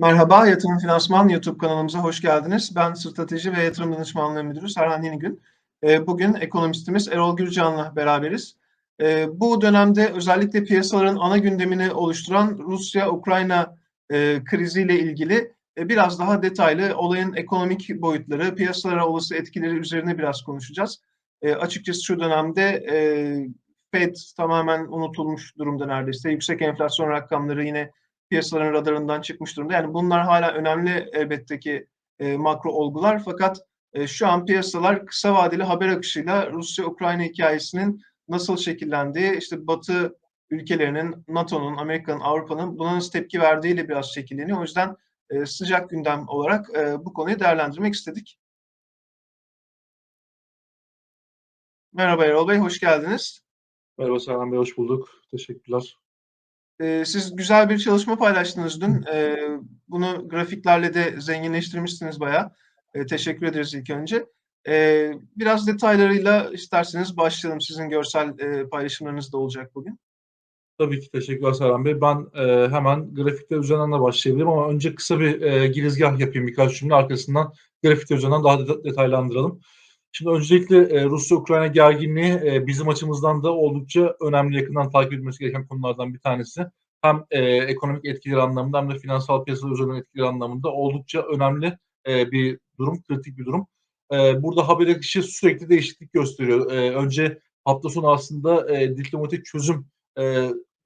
Merhaba, Yatırım Finansman YouTube kanalımıza hoş geldiniz. Ben Strateji ve Yatırım Danışmanlığı Müdürü Serhan Yenigün. Ee, bugün ekonomistimiz Erol Gürcan'la beraberiz. Ee, bu dönemde özellikle piyasaların ana gündemini oluşturan Rusya-Ukrayna e, kriziyle ilgili e, biraz daha detaylı olayın ekonomik boyutları, piyasalara olası etkileri üzerine biraz konuşacağız. E, açıkçası şu dönemde Fed tamamen unutulmuş durumda neredeyse. Yüksek enflasyon rakamları yine piyasaların radarından çıkmış durumda. Yani bunlar hala önemli elbette ki e, makro olgular fakat e, şu an piyasalar kısa vadeli haber akışıyla Rusya-Ukrayna hikayesinin nasıl şekillendiği, işte Batı ülkelerinin, NATO'nun, Amerika'nın, Avrupa'nın buna nasıl tepki verdiğiyle biraz şekilleniyor. O yüzden e, sıcak gündem olarak e, bu konuyu değerlendirmek istedik. Merhaba Erol Bey, hoş geldiniz. Merhaba Serhan Bey, hoş bulduk. Teşekkürler. Ee, siz güzel bir çalışma paylaştınız dün. Ee, bunu grafiklerle de zenginleştirmişsiniz bayağı. Ee, teşekkür ederiz ilk önce. Biraz detaylarıyla isterseniz başlayalım. Sizin görsel e, paylaşımlarınız da olacak bugün. Tabii ki teşekkürler Serhan Bey. Ben e, hemen grafikler üzerinden de başlayabilirim ama önce kısa bir e, girizgah yapayım birkaç cümle arkasından grafikler üzerinden daha det- detaylandıralım. Şimdi öncelikle e, Rusya-Ukrayna gerginliği e, bizim açımızdan da oldukça önemli, yakından takip edilmesi gereken konulardan bir tanesi. Hem e, ekonomik etkileri anlamında hem de finansal piyasalar üzerinden etkileri anlamında oldukça önemli bir durum, kritik bir durum. Burada haber akışı sürekli değişiklik gösteriyor. Önce hafta sonu aslında diplomatik çözüm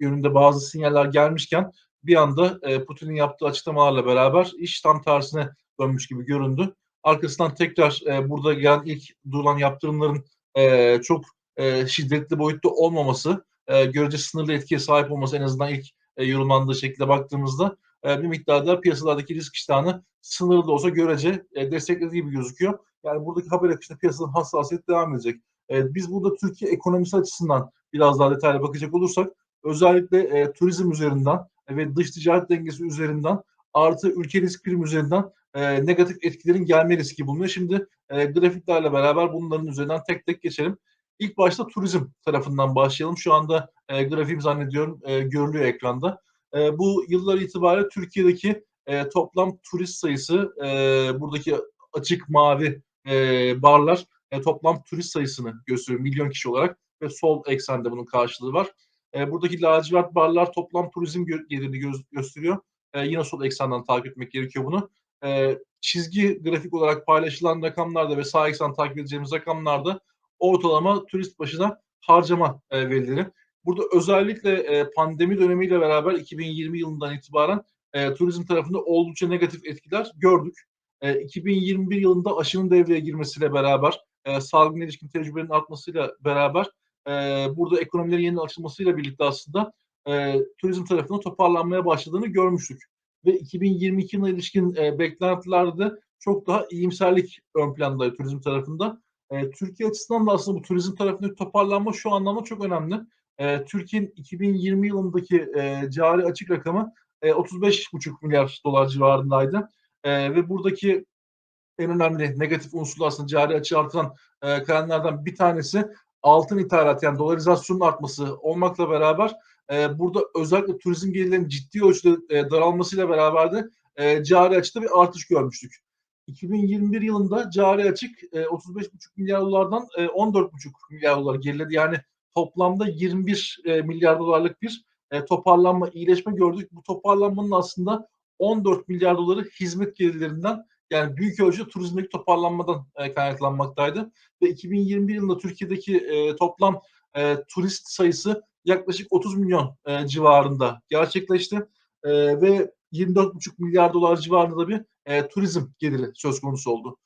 yönünde bazı sinyaller gelmişken bir anda Putin'in yaptığı açıklamalarla beraber iş tam tersine dönmüş gibi göründü. Arkasından tekrar e, burada gelen ilk durulan yaptırımların e, çok e, şiddetli boyutta olmaması, e, görece sınırlı etkiye sahip olması en azından ilk e, yorumlandığı şekilde baktığımızda e, bir miktarda piyasalardaki risk iştahını sınırlı da olsa görece e, desteklediği gibi gözüküyor. Yani buradaki haber akışında piyasanın hassasiyeti devam edecek. E, biz burada Türkiye ekonomisi açısından biraz daha detaylı bakacak olursak özellikle e, turizm üzerinden ve dış ticaret dengesi üzerinden artı ülke risk prim üzerinden e, negatif etkilerin gelme riski bulunuyor. Şimdi e, grafiklerle beraber bunların üzerinden tek tek geçelim. İlk başta turizm tarafından başlayalım. Şu anda e, grafiğim zannediyorum e, görülüyor ekranda. E, bu yıllar itibariyle Türkiye'deki e, toplam turist sayısı e, buradaki açık mavi e, barlar e, toplam turist sayısını gösteriyor milyon kişi olarak ve sol eksende bunun karşılığı var. E, buradaki lacivert barlar toplam turizm gelirini gö- gösteriyor. E, yine sol eksenden takip etmek gerekiyor bunu. E, çizgi grafik olarak paylaşılan rakamlarda ve sağ takip edeceğimiz rakamlarda ortalama turist başına harcama e, verileri. Burada özellikle e, pandemi dönemiyle beraber 2020 yılından itibaren e, turizm tarafında oldukça negatif etkiler gördük. E, 2021 yılında aşının devreye girmesiyle beraber, e, salgına ilişkin tecrübenin artmasıyla beraber e, burada ekonomilerin yeniden açılmasıyla birlikte aslında e, turizm tarafında toparlanmaya başladığını görmüştük. Ve 2022 yılına ilişkin e, beklentilerde çok daha iyimserlik ön plandaydı turizm tarafında. E, Türkiye açısından da aslında bu turizm tarafındaki toparlanma şu anlamda çok önemli. E, Türkiye'nin 2020 yılındaki e, cari açık rakamı e, 35,5 milyar dolar civarındaydı. E, ve buradaki en önemli negatif unsurlar aslında cari açığı artıran e, kaynaklardan bir tanesi altın ithalat yani dolarizasyonun artması olmakla beraber e, burada özellikle turizm gelirlerinin ciddi ölçüde e, daralmasıyla beraber de e, cari açıda bir artış görmüştük. 2021 yılında cari açık e, 35,5 milyar dolardan e, 14,5 milyar dolar geriledi. Yani toplamda 21 e, milyar dolarlık bir e, toparlanma, iyileşme gördük. Bu toparlanmanın aslında 14 milyar doları hizmet gelirlerinden yani büyük ölçüde turizmdeki toparlanmadan e, kaynaklanmaktaydı. Ve 2021 yılında Türkiye'deki e, toplam e, turist sayısı yaklaşık 30 milyon e, civarında gerçekleşti. E, ve 24,5 milyar dolar civarında da bir e, turizm geliri söz konusu oldu.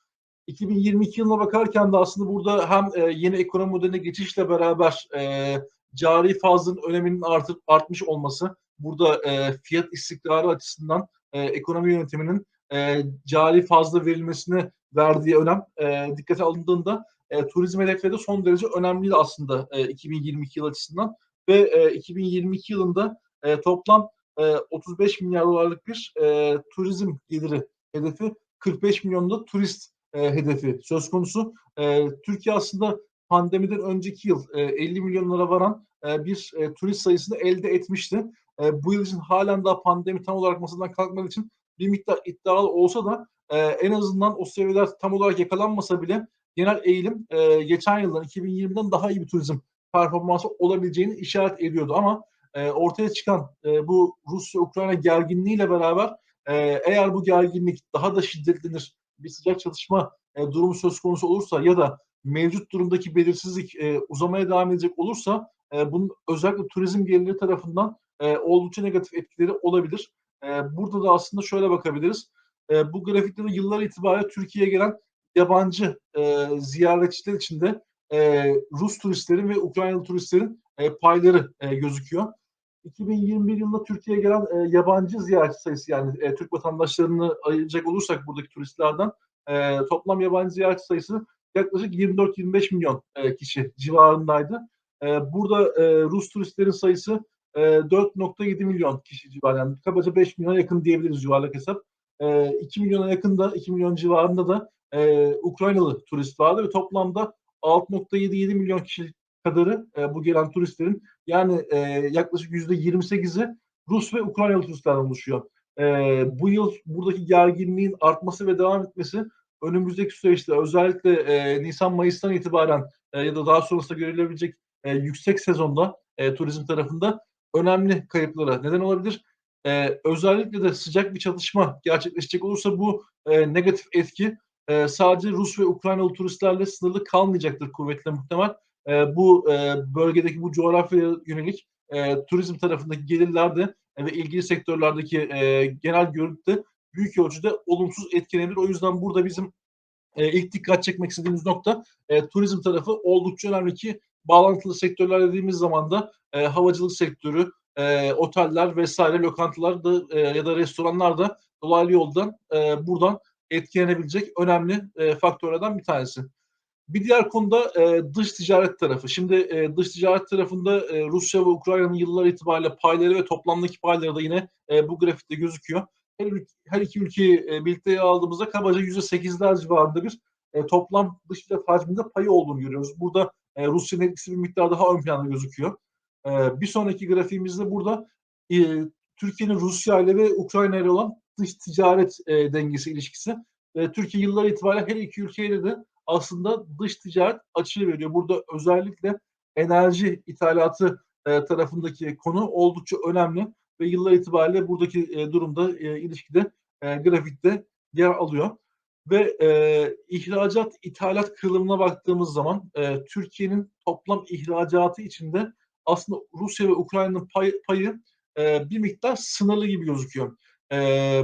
2022 yılına bakarken de aslında burada hem e, yeni ekonomi modeline geçişle beraber e, cari fazlının öneminin artıp artmış olması, burada e, fiyat istikrarı açısından e, ekonomi yönetiminin e, cari fazla verilmesine verdiği önem e, dikkate alındığında e, turizm hedefleri de son derece önemliydi aslında e, 2022 yıl açısından ve e, 2022 yılında e, toplam e, 35 milyar dolarlık bir e, turizm geliri hedefi 45 milyonda turist e, hedefi söz konusu. E, Türkiye aslında pandemiden önceki yıl e, 50 milyonlara varan e, bir e, turist sayısını elde etmişti. E, bu yıl için halen daha pandemi tam olarak masadan kalkmadığı için bir miktar iddialı olsa da e, en azından o seviyeler tam olarak yakalanmasa bile genel eğilim e, geçen yıldan 2020'den daha iyi bir turizm performansı olabileceğini işaret ediyordu ama e, ortaya çıkan e, bu Rusya-Ukrayna gerginliğiyle beraber e, eğer bu gerginlik daha da şiddetlenir, bir sıcak çalışma e, durumu söz konusu olursa ya da mevcut durumdaki belirsizlik e, uzamaya devam edecek olursa e, bunun özellikle turizm geliri tarafından e, oldukça negatif etkileri olabilir. E, burada da aslında şöyle bakabiliriz. E, bu grafikte de yıllar itibariyle Türkiye'ye gelen yabancı e, ziyaretçiler içinde e, Rus turistlerin ve Ukraynalı turistlerin e, payları e, gözüküyor. 2021 yılında Türkiye'ye gelen e, yabancı ziyaretçi sayısı yani e, Türk vatandaşlarını ayıracak olursak buradaki turistlerden e, toplam yabancı ziyaretçi sayısı yaklaşık 24-25 milyon e, kişi civarındaydı. E, burada e, Rus turistlerin sayısı e, 4.7 milyon kişi civarında. Yani kabaca 5 milyona yakın diyebiliriz yuvarlak hesap. E, 2 milyona yakında, 2 milyon civarında da e, Ukraynalı turist vardı ve toplamda 6.77 milyon kişi kadarı e, bu gelen turistlerin yani e, yaklaşık %28'i Rus ve Ukraynalı turistlerden oluşuyor. E, bu yıl buradaki gerginliğin artması ve devam etmesi önümüzdeki süreçte özellikle e, Nisan-Mayıs'tan itibaren e, ya da daha sonrasında görülebilecek e, yüksek sezonda e, turizm tarafında önemli kayıplara neden olabilir. E, özellikle de sıcak bir çatışma gerçekleşecek olursa bu e, negatif etki e, sadece Rus ve Ukraynalı turistlerle sınırlı kalmayacaktır kuvvetle muhtemel. E, bu e, bölgedeki bu coğrafyaya yönelik e, turizm tarafındaki gelirler de e, ve ilgili sektörlerdeki e, genel görüntü büyük ölçüde olumsuz etkilenir. O yüzden burada bizim e, ilk dikkat çekmek istediğimiz nokta e, turizm tarafı oldukça önemli ki bağlantılı sektörler dediğimiz zaman da e, havacılık sektörü, e, oteller vesaire lokantalar da e, ya da restoranlar da dolaylı yoldan e, buradan etkilenebilecek önemli e, faktörlerden bir tanesi. Bir diğer konuda e, dış ticaret tarafı. Şimdi e, dış ticaret tarafında e, Rusya ve Ukrayna'nın yıllar itibariyle payları ve toplamdaki payları da yine e, bu grafikte gözüküyor. Her, her iki ülkeyi e, birlikte aldığımızda kabaca %8'ler civarında bir e, toplam dış ticaret hacminde payı olduğunu görüyoruz. Burada e, Rusya'nın etkisi bir miktar daha ön planda gözüküyor. E, bir sonraki grafiğimizde burada e, Türkiye'nin Rusya ile ve Ukrayna ile olan dış ticaret e, dengesi ilişkisi. E, Türkiye yıllar itibariyle her iki ülkeyle de aslında dış ticaret açığı veriyor. Burada özellikle enerji ithalatı e, tarafındaki konu oldukça önemli ve yıllar itibariyle buradaki e, durumda e, ilişkide e, grafikte yer alıyor. Ve e, ihracat ithalat kırılımına baktığımız zaman e, Türkiye'nin toplam ihracatı içinde aslında Rusya ve Ukrayna'nın pay, payı e, bir miktar sınırlı gibi gözüküyor. E,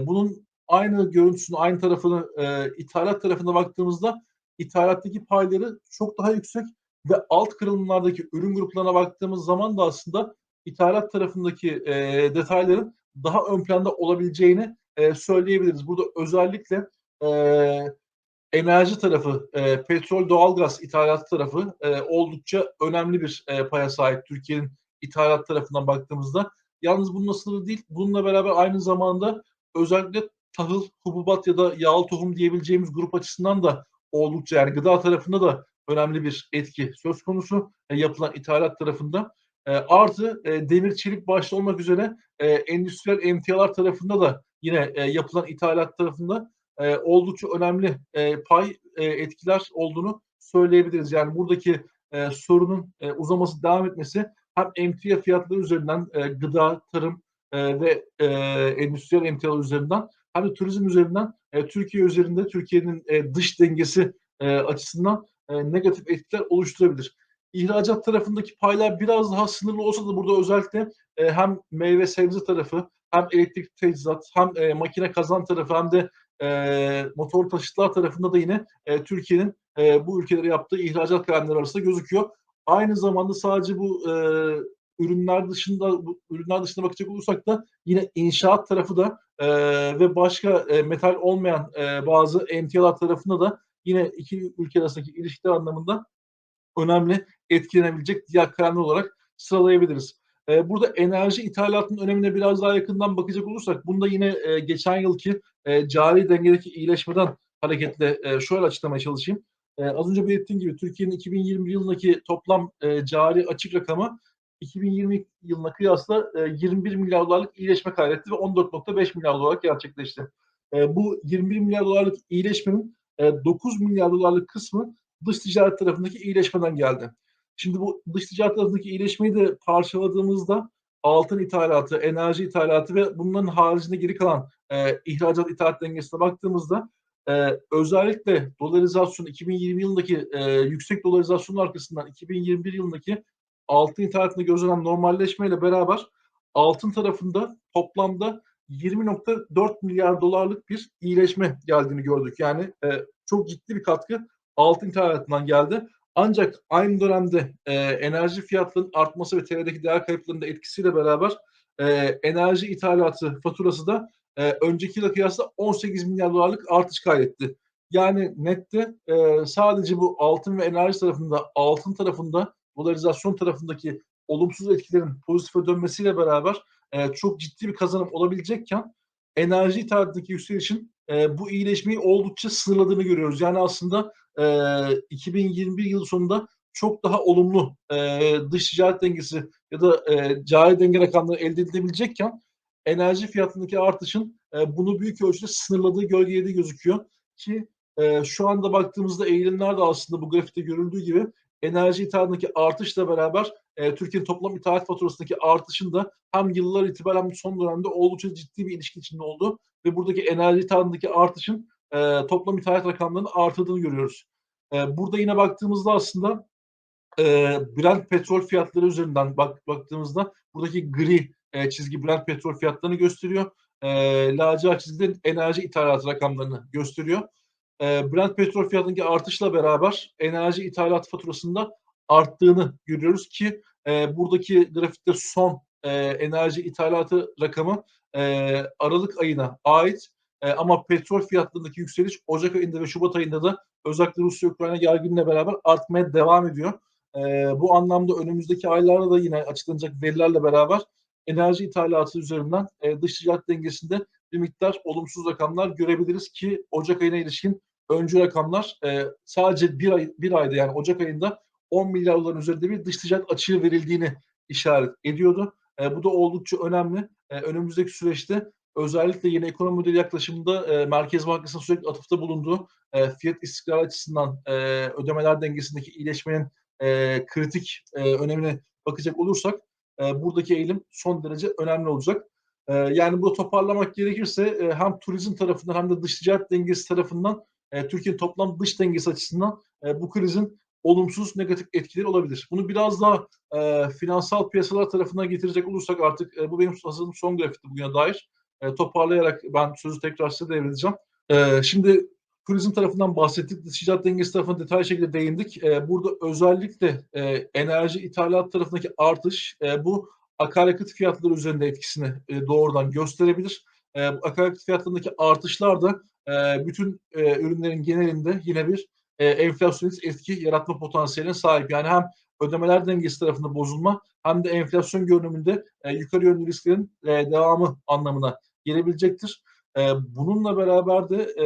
bunun aynı görüntüsünü, aynı tarafını e, ithalat tarafına baktığımızda ithalattaki payları çok daha yüksek ve alt kırılımlardaki ürün gruplarına baktığımız zaman da aslında ithalat tarafındaki e, detayların daha ön planda olabileceğini e, söyleyebiliriz. Burada özellikle e, enerji tarafı, e, petrol, doğalgaz ithalat tarafı e, oldukça önemli bir e, paya sahip Türkiye'nin ithalat tarafından baktığımızda. Yalnız bunun sınırı değil, bununla beraber aynı zamanda özellikle tahıl, hububat ya da yağlı tohum diyebileceğimiz grup açısından da oldukça yani gıda tarafında da önemli bir etki söz konusu e, yapılan ithalat tarafında. E, artı e, demir çelik başta olmak üzere e, endüstriyel emtialar tarafında da yine e, yapılan ithalat tarafında e, oldukça önemli e, pay e, etkiler olduğunu söyleyebiliriz. Yani buradaki e, sorunun e, uzaması devam etmesi hem emtia fiyatları üzerinden e, gıda, tarım e, ve e, endüstriyel emtialar üzerinden hem de turizm üzerinden e, Türkiye üzerinde Türkiye'nin e, dış dengesi e, açısından e, negatif etkiler oluşturabilir. İhracat tarafındaki paylar biraz daha sınırlı olsa da burada özellikle e, hem meyve sebze tarafı hem elektrik teçhizat hem e, makine kazan tarafı hem de e, motor taşıtlar tarafında da yine e, Türkiye'nin e, bu ülkelere yaptığı ihracat kalemleri arasında gözüküyor. Aynı zamanda sadece bu e, ürünler dışında bu ürünler dışında bakacak olursak da yine inşaat tarafı da e, ve başka e, metal olmayan e, bazı emtialar tarafında da yine iki ülke arasındaki ilişkiler anlamında önemli etkilenebilecek diğer kalemler olarak sıralayabiliriz. E, burada enerji ithalatının önemine biraz daha yakından bakacak olursak bunda yine e, geçen yılki e, cari dengedeki iyileşmeden hareketle e, şöyle açıklamaya çalışayım. E, az önce belirttiğim gibi Türkiye'nin 2021 yılındaki toplam e, cari açık rakamı 2020 yılına kıyasla e, 21 milyar dolarlık iyileşme kaydetti ve 14.5 milyar dolar gerçekleşti. e, bu 21 milyar dolarlık iyileşmenin e, 9 milyar dolarlık kısmı dış ticaret tarafındaki iyileşmeden geldi. Şimdi bu dış ticaret tarafındaki iyileşmeyi de parçaladığımızda altın ithalatı, enerji ithalatı ve bunların haricinde geri kalan e, ihracat ithalat dengesine baktığımızda e, özellikle dolarizasyon 2020 yılındaki e, yüksek dolarizasyonun arkasından 2021 yılındaki altın ithalatında gözlenen normalleşmeyle beraber altın tarafında toplamda 20.4 milyar dolarlık bir iyileşme geldiğini gördük. Yani e, çok ciddi bir katkı altın ithalatından geldi. Ancak aynı dönemde e, enerji fiyatlarının artması ve TL'deki değer kayıplarının da etkisiyle beraber e, enerji ithalatı faturası da e, önceki yıla kıyasla 18 milyar dolarlık artış kaydetti. Yani nette e, sadece bu altın ve enerji tarafında, altın tarafında, dolarizasyon tarafındaki olumsuz etkilerin pozitife dönmesiyle beraber e, çok ciddi bir kazanım olabilecekken enerji ithalatındaki yükselişin e, bu iyileşmeyi oldukça sınırladığını görüyoruz. Yani aslında e, 2021 yılı sonunda çok daha olumlu e, dış ticaret dengesi ya da e, cari denge rakamları elde edilebilecekken enerji fiyatındaki artışın e, bunu büyük ölçüde sınırladığı gölgede gözüküyor ki e, şu anda baktığımızda eğilimler de aslında bu grafikte görüldüğü gibi enerji ithalatındaki artışla beraber e, Türkiye'nin toplam ithalat faturasındaki artışın da hem yıllar itibaren hem son dönemde oldukça ciddi bir ilişki içinde oldu ve buradaki enerji ithalatındaki artışın e, toplam ithalat rakamlarının artırdığını görüyoruz. E, burada yine baktığımızda aslında e, Brent petrol fiyatları üzerinden bak, baktığımızda buradaki gri e, çizgi Brent petrol fiyatlarını gösteriyor. E, lacivert çizgi enerji ithalat rakamlarını gösteriyor. E, Brent petrol fiyatındaki artışla beraber enerji ithalat faturasında arttığını görüyoruz ki e, buradaki grafikte son e, enerji ithalatı rakamı e, Aralık ayına ait e, ama petrol fiyatlarındaki yükseliş Ocak ayında ve Şubat ayında da özellikle Rusya-Ukrayna gerginliğine beraber artmaya devam ediyor. E, bu anlamda önümüzdeki aylarda da yine açıklanacak verilerle beraber enerji ithalatı üzerinden e, dış ticaret dengesinde bir miktar olumsuz rakamlar görebiliriz ki Ocak ayına ilişkin öncü rakamlar e, sadece bir, ay, bir ayda yani Ocak ayında 10 milyar doların üzerinde bir dış ticaret açığı verildiğini işaret ediyordu. E, bu da oldukça önemli. E, önümüzdeki süreçte özellikle yeni ekonomi modeli yaklaşımında e, Merkez Bankası'nın sürekli atıfta bulunduğu e, fiyat istikrarı açısından e, ödemeler dengesindeki iyileşmenin e, kritik e, önemine bakacak olursak e, buradaki eğilim son derece önemli olacak. E, yani bu toparlamak gerekirse e, hem turizm tarafından hem de dış ticaret dengesi tarafından e, Türkiye'nin toplam dış dengesi açısından e, bu krizin olumsuz negatif etkileri olabilir. Bunu biraz daha e, finansal piyasalar tarafına getirecek olursak artık e, bu benim hazırladığım son grafikti bugüne dair. E, toparlayarak ben sözü tekrar size devredeceğim. E, şimdi turizm tarafından bahsettik. Ticaret dengesi tarafına detaylı şekilde değindik. E, burada özellikle e, enerji ithalat tarafındaki artış e, bu akaryakıt fiyatları üzerinde etkisini e, doğrudan gösterebilir. E, akaryakıt fiyatlarındaki artışlar da e, bütün e, ürünlerin genelinde yine bir e, enflasyonist etki yaratma potansiyeline sahip. Yani hem ödemeler dengesi tarafında bozulma hem de enflasyon görünümünde e, yukarı yönlü risklerin e, devamı anlamına gelebilecektir. E, bununla beraber de e,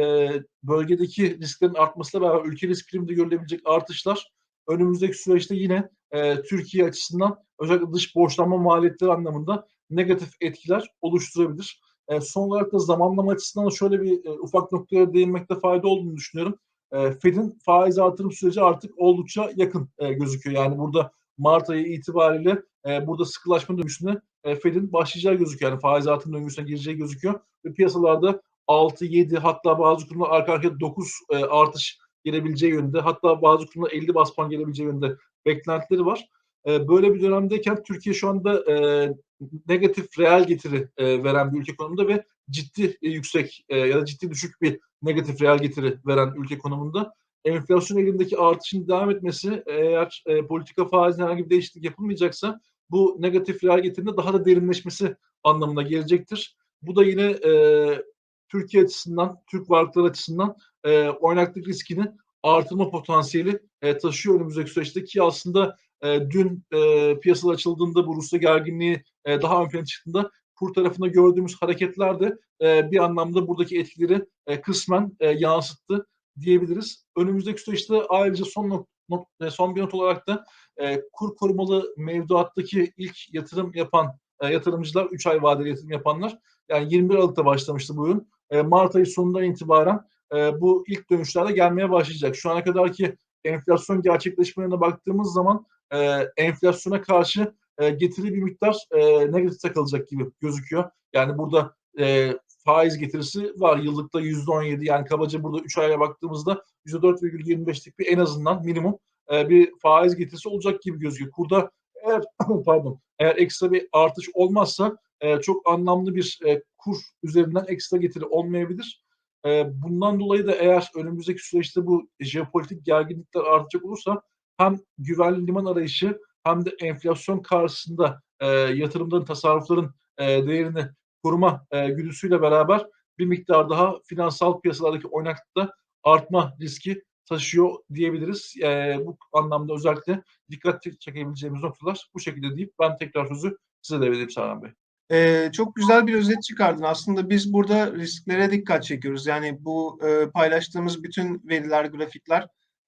bölgedeki risklerin artmasıyla beraber ülke risk priminde görülebilecek artışlar önümüzdeki süreçte yine e, Türkiye açısından özellikle dış borçlanma maliyetleri anlamında negatif etkiler oluşturabilir. E, son olarak da zamanlama açısından şöyle bir ufak noktaya değinmekte fayda olduğunu düşünüyorum. Fed'in faiz artırım süreci artık oldukça yakın gözüküyor. Yani burada Mart ayı itibariyle burada sıkılaşma dönüşüne Fed'in başlayacağı gözüküyor. Yani faiz artırım döngüsüne gireceği gözüküyor. Ve piyasalarda 6, 7 hatta bazı kurumlar arka arkaya 9 e, artış gelebileceği yönünde hatta bazı kurumlar 50 bas puan gelebileceği yönünde beklentileri var. E, böyle bir dönemdeyken Türkiye şu anda e, negatif reel getiri e, veren bir ülke konumunda ve ciddi e, yüksek e, ya da ciddi düşük bir negatif reel getiri veren ülke konumunda enflasyon elindeki artışın devam etmesi eğer e, politika faizinde herhangi bir değişiklik yapılmayacaksa bu negatif reel getirinin daha da derinleşmesi anlamına gelecektir. Bu da yine e, Türkiye açısından, Türk varlıkları açısından e, oynaklık riskini artırma potansiyeli e, taşıyor önümüzdeki süreçte ki aslında e, dün e, piyasada açıldığında bu Rusya gerginliği e, daha ön plana çıktığında kur tarafında gördüğümüz hareketler de e, bir anlamda buradaki etkileri e, kısmen e, yansıttı diyebiliriz. Önümüzdeki süreçte ayrıca son not, not, son bir not olarak da e, kur korumalı mevduattaki ilk yatırım yapan e, yatırımcılar 3 ay vadeli yatırım yapanlar yani 21 Aralık'ta başlamıştı bu ürün. e, Mart ayı sonundan itibaren e, bu ilk dönüşlerde gelmeye başlayacak. Şu ana kadar ki enflasyon gerçekleşmelerine baktığımız zaman e, enflasyona karşı e, getiri bir miktar e, negatif takılacak gibi gözüküyor. Yani burada e, faiz getirisi var. Yıllıkta %17 yani kabaca burada 3 aya baktığımızda %4,25'lik bir en azından minimum e, bir faiz getirisi olacak gibi gözüküyor. Kurda eğer pardon eğer ekstra bir artış olmazsa e, çok anlamlı bir e, kur üzerinden ekstra getiri olmayabilir. E, bundan dolayı da eğer önümüzdeki süreçte bu jeopolitik gerginlikler artacak olursa hem güvenli liman arayışı hem de enflasyon karşısında e, yatırımların, tasarrufların e, değerini koruma e, güdüsüyle beraber bir miktar daha finansal piyasalardaki oynaklıkta artma riski taşıyor diyebiliriz. E, bu anlamda özellikle dikkat çekebileceğimiz noktalar bu şekilde deyip ben tekrar sözü size devredeyim Serhan Bey. Ee, çok güzel bir özet çıkardın. Aslında biz burada risklere dikkat çekiyoruz. Yani bu e, paylaştığımız bütün veriler, grafikler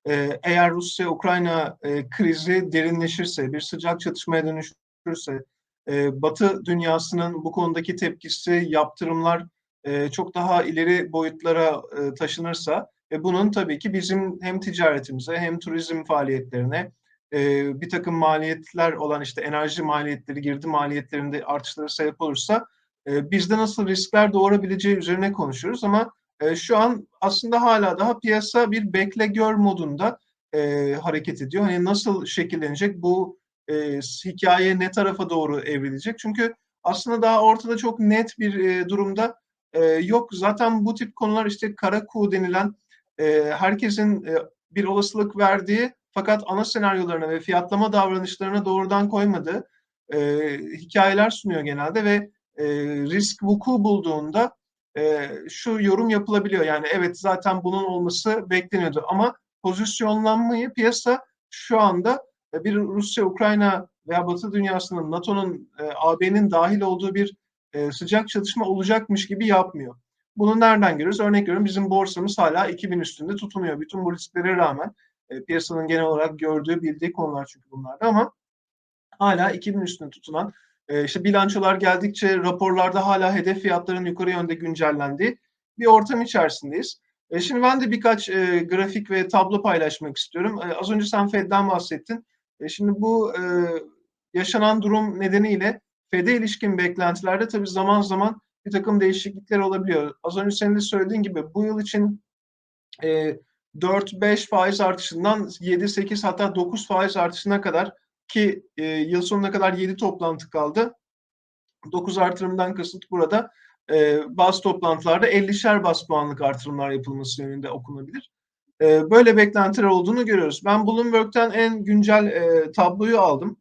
e, eğer Rusya-Ukrayna e, krizi derinleşirse, bir sıcak çatışmaya dönüşürse, e, Batı dünyasının bu konudaki tepkisi, yaptırımlar e, çok daha ileri boyutlara e, taşınırsa ve bunun tabii ki bizim hem ticaretimize hem turizm faaliyetlerine e, bir takım maliyetler olan işte enerji maliyetleri, girdi maliyetlerinde artışlara sebep olursa e, bizde nasıl riskler doğurabileceği üzerine konuşuyoruz ama e, şu an aslında hala daha piyasa bir bekle gör modunda e, hareket ediyor. Hani nasıl şekillenecek bu e, hikaye ne tarafa doğru evrilecek? Çünkü aslında daha ortada çok net bir e, durumda e, yok. Zaten bu tip konular işte kara kuğu denilen e, herkesin e, bir olasılık verdiği fakat ana senaryolarına ve fiyatlama davranışlarına doğrudan koymadığı e, hikayeler sunuyor genelde ve e, risk vuku bulduğunda e, şu yorum yapılabiliyor. Yani evet zaten bunun olması bekleniyordu ama pozisyonlanmayı piyasa şu anda bir Rusya, Ukrayna veya Batı dünyasının NATO'nun, e, AB'nin dahil olduğu bir e, sıcak çatışma olacakmış gibi yapmıyor. Bunu nereden görüyoruz? Örnek veriyorum bizim borsamız hala 2000 üstünde tutunuyor. Bütün bu risklere rağmen e, piyasanın genel olarak gördüğü, bildiği konular çünkü bunlarda ama hala 2000 üstünde tutunan e, işte bilançolar geldikçe raporlarda hala hedef fiyatların yukarı yönde güncellendiği bir ortam içerisindeyiz. E, şimdi ben de birkaç e, grafik ve tablo paylaşmak istiyorum. E, az önce sen Fed'den bahsettin. E, şimdi bu e, yaşanan durum nedeniyle Fed'e ilişkin beklentilerde tabii zaman zaman bir takım değişiklikler olabiliyor. Az önce senin de söylediğin gibi bu yıl için e, 4-5 faiz artışından 7-8 hatta 9 faiz artışına kadar ki e, yıl sonuna kadar 7 toplantı kaldı. 9 artırımdan kasıt burada e, bazı toplantılarda 50'şer bas puanlık artırımlar yapılması yönünde okunabilir. E, böyle beklentiler olduğunu görüyoruz. Ben Bloomberg'ten en güncel e, tabloyu aldım.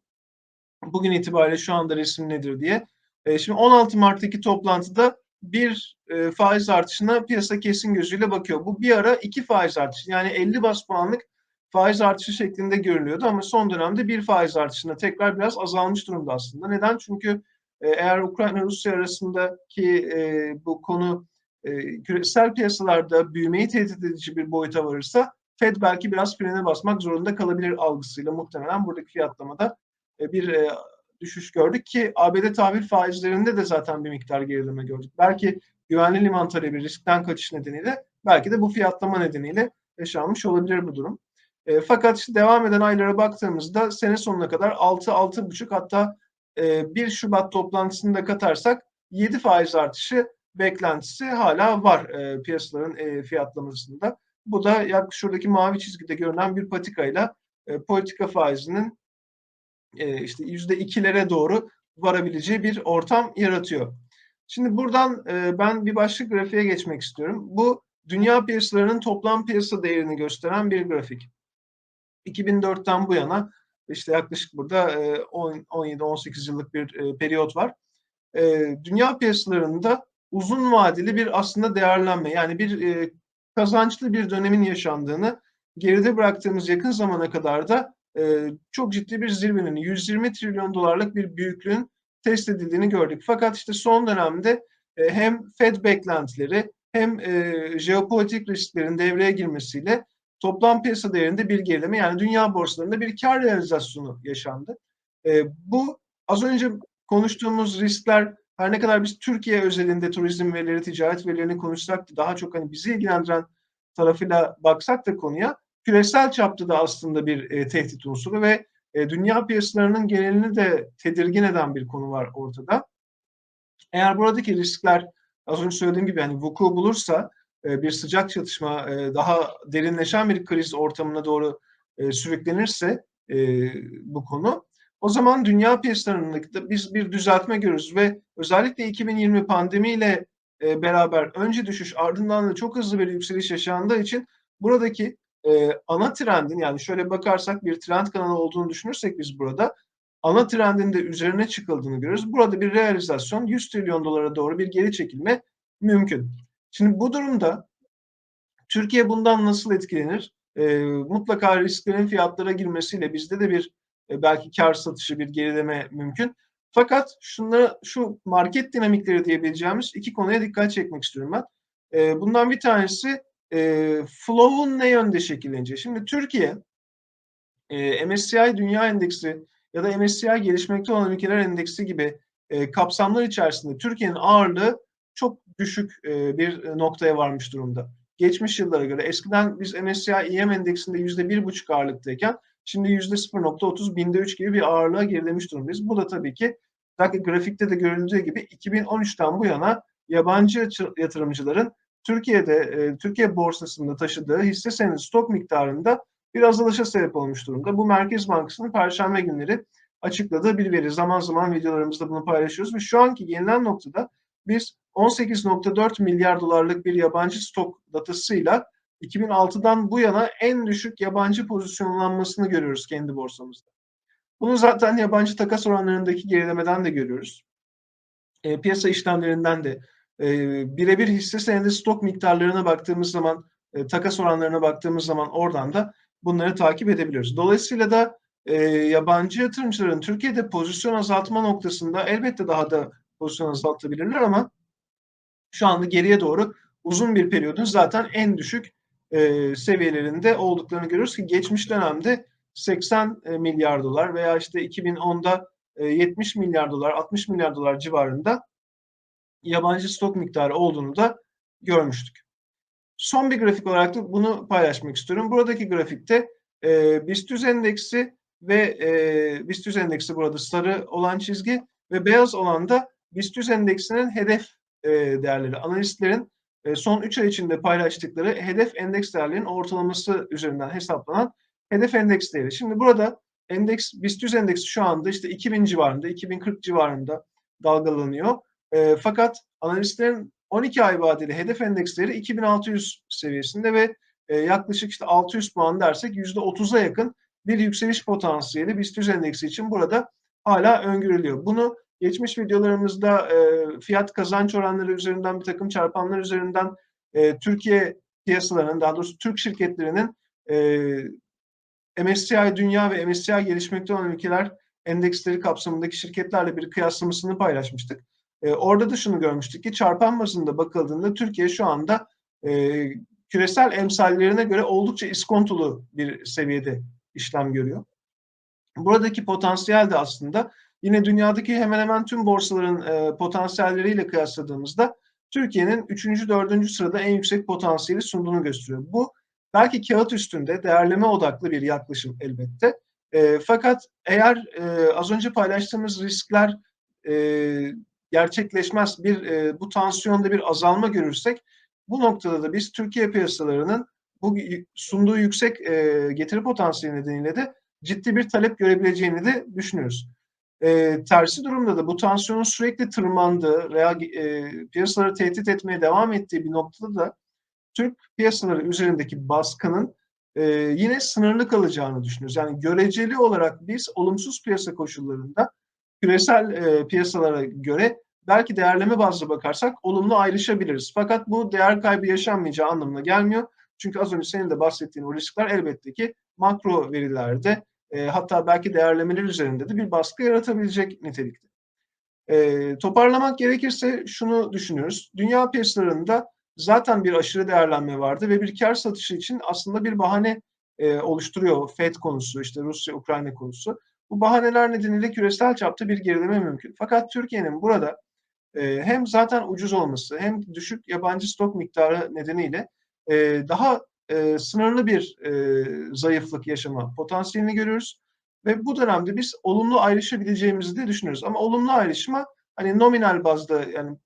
Bugün itibariyle şu anda resim nedir diye. E, şimdi 16 Mart'taki toplantıda bir e, faiz artışına piyasa kesin gözüyle bakıyor. Bu bir ara iki faiz artışı yani 50 bas puanlık faiz artışı şeklinde görünüyordu ama son dönemde bir faiz artışına tekrar biraz azalmış durumda aslında. Neden? Çünkü e, eğer Ukrayna-Rusya arasındaki e, bu konu e, küresel piyasalarda büyümeyi tehdit edici bir boyuta varırsa Fed belki biraz frene basmak zorunda kalabilir algısıyla muhtemelen buradaki fiyatlamada e, bir e, düşüş gördük ki ABD tahvil faizlerinde de zaten bir miktar gerileme gördük. Belki güvenli liman talebi riskten kaçış nedeniyle belki de bu fiyatlama nedeniyle yaşanmış olabilir bu durum. E, fakat işte devam eden aylara baktığımızda sene sonuna kadar 6-6,5 hatta e, 1 Şubat toplantısını da katarsak 7 faiz artışı beklentisi hala var e, piyasaların e, fiyatlamasında. Bu da yak şuradaki mavi çizgide görünen bir patikayla e, politika faizinin e, işte yüzde ikilere doğru varabileceği bir ortam yaratıyor. Şimdi buradan e, ben bir başka grafiğe geçmek istiyorum. Bu dünya piyasalarının toplam piyasa değerini gösteren bir grafik. 2004'ten bu yana işte yaklaşık burada 17-18 yıllık bir periyot var. Dünya piyasalarında uzun vadeli bir aslında değerlenme yani bir kazançlı bir dönemin yaşandığını geride bıraktığımız yakın zamana kadar da çok ciddi bir zirvenin 120 trilyon dolarlık bir büyüklüğün test edildiğini gördük. Fakat işte son dönemde hem Fed beklentileri hem jeopolitik risklerin devreye girmesiyle toplam piyasa değerinde bir gerileme yani dünya borsalarında bir kar realizasyonu yaşandı. E, bu az önce konuştuğumuz riskler her ne kadar biz Türkiye özelinde turizm verileri, ticaret verilerini konuşsak da daha çok hani bizi ilgilendiren tarafıyla baksak da konuya küresel çapta da aslında bir e, tehdit unsuru ve e, dünya piyasalarının genelini de tedirgin eden bir konu var ortada. Eğer buradaki riskler az önce söylediğim gibi hani vuku bulursa e, bir sıcak çatışma, e, daha derinleşen bir kriz ortamına doğru e, sürüklenirse e, bu konu o zaman dünya piyasalarında biz bir düzeltme görürüz ve özellikle 2020 pandemiyle e, beraber önce düşüş ardından da çok hızlı bir yükseliş yaşandığı için buradaki e, ana trendin yani şöyle bakarsak bir trend kanalı olduğunu düşünürsek biz burada ana trendin de üzerine çıkıldığını görüyoruz. Burada bir realizasyon 100 trilyon dolara doğru bir geri çekilme mümkün. Şimdi bu durumda Türkiye bundan nasıl etkilenir? E, mutlaka risklerin fiyatlara girmesiyle bizde de bir e, belki kar satışı bir gerileme mümkün. Fakat şunları, şu market dinamikleri diyebileceğimiz iki konuya dikkat çekmek istiyorum ben. E, bundan bir tanesi e, flow'un ne yönde şekilleneceği. Şimdi Türkiye e, MSCI Dünya Endeksi ya da MSCI Gelişmekte olan Ülkeler Endeksi gibi e, kapsamlar içerisinde Türkiye'nin ağırlığı çok düşük e, bir noktaya varmış durumda. Geçmiş yıllara göre eskiden biz MSCI EM endeksinde yüzde bir buçuk ağırlıktayken şimdi yüzde 0.30 binde 3 gibi bir ağırlığa gerilemiş durumdayız. Bu da tabii ki grafikte de görüldüğü gibi 2013'ten bu yana yabancı yatırımcıların Türkiye'de e, Türkiye borsasında taşıdığı hisse senedi stok miktarında bir azalışa sebep olmuş durumda. Bu Merkez Bankası'nın Perşembe günleri açıkladığı bir veri. Zaman zaman videolarımızda bunu paylaşıyoruz ve şu anki gelinen noktada biz 18.4 milyar dolarlık bir yabancı stok datasıyla 2006'dan bu yana en düşük yabancı pozisyonlanmasını görüyoruz kendi borsamızda. Bunu zaten yabancı takas oranlarındaki gerilemeden de görüyoruz. E, piyasa işlemlerinden de e, birebir hisse senedi stok miktarlarına baktığımız zaman, e, takas oranlarına baktığımız zaman oradan da bunları takip edebiliyoruz. Dolayısıyla da e, yabancı yatırımcıların Türkiye'de pozisyon azaltma noktasında elbette daha da pozisyon azaltabilirler ama şu anda geriye doğru uzun bir periyodun zaten en düşük e, seviyelerinde olduklarını görüyoruz ki geçmiş dönemde 80 e, milyar dolar veya işte 2010'da e, 70 milyar dolar, 60 milyar dolar civarında yabancı stok miktarı olduğunu da görmüştük. Son bir grafik olarak da bunu paylaşmak istiyorum. Buradaki grafikte e, BIST endeksi ve e, BIST endeksi burada sarı olan çizgi ve beyaz olan da BIST endeksinin hedef e, değerleri. Analistlerin e, son 3 ay içinde paylaştıkları hedef endeks değerlerinin ortalaması üzerinden hesaplanan hedef endeks değeri. Şimdi burada endeks BIST endeksi şu anda işte 2000 civarında, 2040 civarında dalgalanıyor. E, fakat analistlerin 12 ay vadeli hedef endeksleri 2600 seviyesinde ve e, yaklaşık işte 600 puan dersek %30'a yakın bir yükseliş potansiyeli BIST endeksi için burada hala öngörülüyor. Bunu geçmiş videolarımızda e, fiyat kazanç oranları üzerinden bir takım çarpanlar üzerinden e, Türkiye piyasalarının daha doğrusu Türk şirketlerinin e, MSCI Dünya ve MSCI gelişmekte olan ülkeler endeksleri kapsamındaki şirketlerle bir kıyaslamasını paylaşmıştık. E, orada da şunu görmüştük ki çarpan bazında bakıldığında Türkiye şu anda e, küresel emsallerine göre oldukça iskontolu bir seviyede işlem görüyor. Buradaki potansiyel de aslında yine dünyadaki hemen hemen tüm borsaların e, potansiyelleriyle kıyasladığımızda Türkiye'nin 3. 4. sırada en yüksek potansiyeli sunduğunu gösteriyor. Bu belki kağıt üstünde değerleme odaklı bir yaklaşım elbette. E, fakat eğer e, az önce paylaştığımız riskler e, gerçekleşmez bir e, bu tansiyonda bir azalma görürsek bu noktada da biz Türkiye piyasalarının bu sunduğu yüksek e, getiri potansiyeli nedeniyle de ciddi bir talep görebileceğini de düşünüyoruz. E, tersi durumda da bu tansiyonun sürekli tırmandığı veya e, piyasaları tehdit etmeye devam ettiği bir noktada da Türk piyasaları üzerindeki baskının e, yine sınırlı kalacağını düşünüyoruz. Yani göreceli olarak biz olumsuz piyasa koşullarında küresel e, piyasalara göre belki değerleme bazlı bakarsak olumlu ayrışabiliriz. Fakat bu değer kaybı yaşanmayacağı anlamına gelmiyor. Çünkü az önce senin de bahsettiğin o riskler elbette ki makro verilerde e, hatta belki değerlemeler üzerinde de bir baskı yaratabilecek nitelikte. E, toparlamak gerekirse şunu düşünüyoruz. Dünya piyasalarında zaten bir aşırı değerlenme vardı ve bir kar satışı için aslında bir bahane e, oluşturuyor FED konusu, işte Rusya-Ukrayna konusu. Bu bahaneler nedeniyle küresel çapta bir gerileme mümkün. Fakat Türkiye'nin burada E, hem zaten ucuz olması hem düşük yabancı stok miktarı nedeniyle e, daha e, sınırlı bir e, zayıflık yaşama potansiyelini görüyoruz. Ve bu dönemde biz olumlu ayrışabileceğimizi de düşünüyoruz. Ama olumlu ayrışma hani nominal bazda yani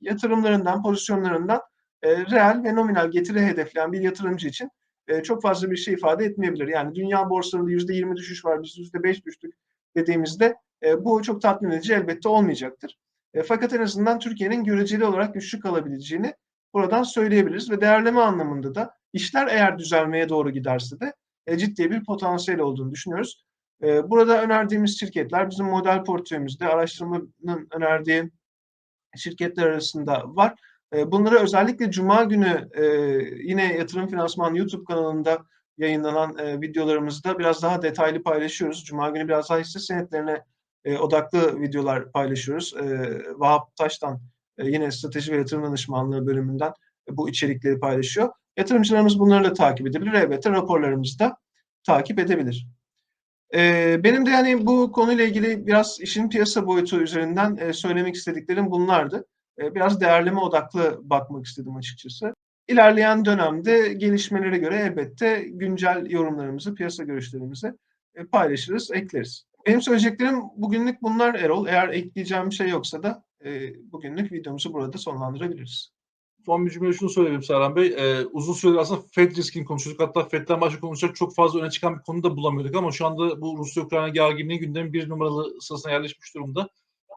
yatırımlarından, pozisyonlarından e, reel ve nominal getiri hedefleyen bir yatırımcı için e, çok fazla bir şey ifade etmeyebilir. Yani dünya borsalarında %20 düşüş var, biz %5 düştük dediğimizde e, bu çok tatmin edici elbette olmayacaktır. E, fakat en azından Türkiye'nin göreceli olarak güçlü kalabileceğini buradan söyleyebiliriz ve değerleme anlamında da işler eğer düzelmeye doğru giderse de e, ciddi bir potansiyel olduğunu düşünüyoruz. E, burada önerdiğimiz şirketler bizim model portföyümüzde araştırmanın önerdiği şirketler arasında var. E, bunları özellikle Cuma günü e, yine Yatırım Finansman YouTube kanalında yayınlanan e, videolarımızda biraz daha detaylı paylaşıyoruz. Cuma günü biraz daha hisse senetlerine e, odaklı videolar paylaşıyoruz. E, Vahap Taş'tan e, yine strateji ve yatırım danışmanlığı bölümünden e, bu içerikleri paylaşıyor. Yatırımcılarımız bunları da takip edebilir. Elbette raporlarımızı da takip edebilir. E, benim de yani bu konuyla ilgili biraz işin piyasa boyutu üzerinden e, söylemek istediklerim bunlardı. E, biraz değerleme odaklı bakmak istedim açıkçası. İlerleyen dönemde gelişmelere göre elbette güncel yorumlarımızı, piyasa görüşlerimizi e, paylaşırız, ekleriz. Benim söyleyeceklerim bugünlük bunlar Erol. Eğer ekleyeceğim bir şey yoksa da e, bugünlük videomuzu burada sonlandırabiliriz. Son bir cümle şunu söyleyeyim Serhan Bey. Ee, uzun süredir aslında FED riskini konuşuyorduk. Hatta FED'den başka konuşacak çok fazla öne çıkan bir konu da bulamıyorduk ama şu anda bu Rusya-Ukrayna gerginliği gündemin bir numaralı sırasına yerleşmiş durumda.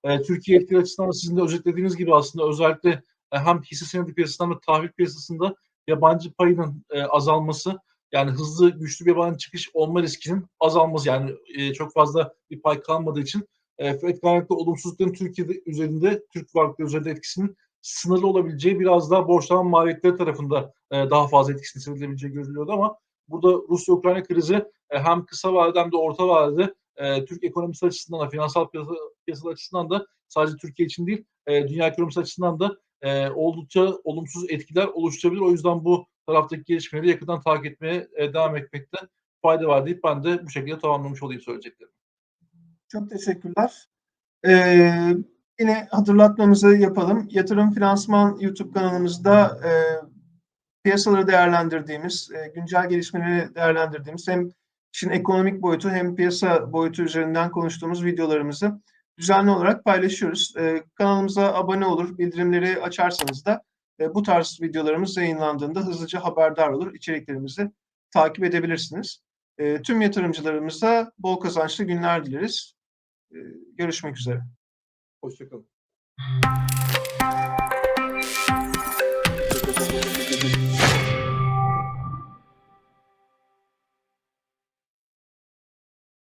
Ee, Türkiye etkileri açısından da sizin de özetlediğiniz gibi aslında özellikle e, hem hisse senedi piyasasında hem de tahvil piyasasında yabancı payının e, azalması yani hızlı güçlü bir yabancı çıkış olma riskinin azalması yani e, çok fazla bir pay kalmadığı için e, FED kaynaklı olumsuzlukların Türkiye üzerinde, Türk varlıkları üzerinde etkisinin sınırlı olabileceği biraz daha borçlanma maliyetleri tarafında e, daha fazla etkisini hissedilebileceği görülüyordu ama burada Rusya-Ukrayna krizi e, hem kısa vadede hem de orta vadede e, Türk ekonomisi açısından da finansal piyasa, piyasalar açısından da sadece Türkiye için değil e, dünya ekonomisi açısından da e, oldukça olumsuz etkiler oluşturabilir. O yüzden bu taraftaki gelişmeleri yakından takip etmeye e, devam etmekte fayda var deyip ben de bu şekilde tamamlamış olayım söyleyeceklerimi. Çok teşekkürler. Ee, yine hatırlatmamızı yapalım. Yatırım Finansman YouTube kanalımızda e, piyasaları değerlendirdiğimiz, e, güncel gelişmeleri değerlendirdiğimiz hem işin ekonomik boyutu hem piyasa boyutu üzerinden konuştuğumuz videolarımızı düzenli olarak paylaşıyoruz. E, kanalımıza abone olur, bildirimleri açarsanız da e, bu tarz videolarımız yayınlandığında hızlıca haberdar olur, içeriklerimizi takip edebilirsiniz. E, tüm yatırımcılarımıza bol kazançlı günler dileriz. E, görüşmek üzere. Hoşçakalın.